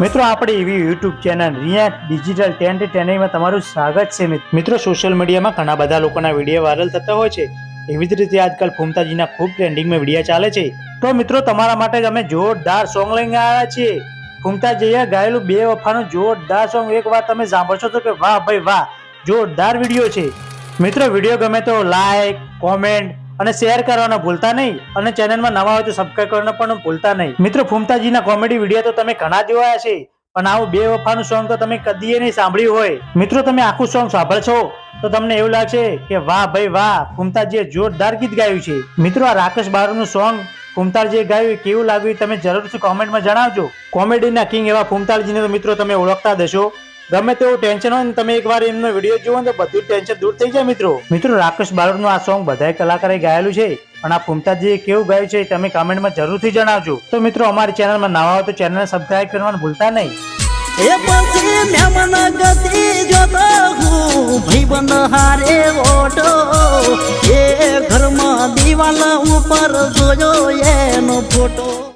મિત્રો, આપણી એવી યુટ્યુબ ચેનલ રિયા ડિજિટલ ટેન્ટ ટેનીમાં તમારું સ્વાગત છે મિત્રો સોશિયલ મીડિયામાં ઘણા બધા લોકોના વીડિયો વાયરલ થતા હોય છે. એવી જ રીતે આજકાલ ફૂમતાજીના ખૂબ ટ્રેન્ડિંગમાં વીડિયો ચાલે છે. તો મિત્રો, તમારા માટે અમે જોરદાર સોંગ લઈને આવ્યા છીએ. ફૂમતાજીએ ગાયેલું બે વફાનું જોરદાર સોંગ એક વાર તમે સાંભળશો તો કે વાહ ભાઈ વાહ, જોરદાર વીડિયો છે. મિત્રો વીડિયો ગમે તો લાઈક કોમેન્ટ અને શેર કરવાનો ભૂલતા નહીં અને ચેનલમાં નવા હોય તો સબસ્ક્રાઈબ કરવાનું પણ ભૂલતા નહીં. મિત્રો, ફૂમતાજીના કોમેડી વીડિયો તો તમે ઘણા જોયા છે પણ આવું બે વફાનું સોંગ તો તમે કદીએ નહીં સાંભળ્યું હોય. મિત્રો, તમે આખું સોંગ સાંભળશો, તો તમને એવું લાગશે કે વાહ ભાઈ વાહ, ફૂમતાજીએ જોરદાર ગીત ગાયું છે. મિત્રો, આ રાકેશ બારોનું સોંગ ફૂમતાલજીએ ગાયું કેવું લાગ્યું તમે જરૂરથી કોમેન્ટમાં જણાવજો. કોમેડીના કિંગ એવા ફૂમતાલજીને તો મિત્રો તમે ઓળખતા દેશો ગમે તેવું ટેન્શન હોય ને તમે એકવાર એમનો વીડિયો જુઓ તો બધું ટેન્શન દૂર થઈ જાય મિત્રો. મિત્રો રાકેશ બારોટનું આ સોંગ બધાય કલાકારે ગાયેલું છે અને આ ફૂમતાજીએ કેવું ગાયું છે તમે કમેન્ટમાં જરૂરથી જણાવજો. તો મિત્રો અમારી ચેનલમાં નવા હોય તો ચેનલને સબસ્ક્રાઇબ કરવાનું ભૂલતા નહીં. એ પછી મેમન ગતિ જોતો હું ભાઈબંધ હારે ઓટો એ ઘરમાં દિવાલ ઉપર જોયો એનો ફોટો.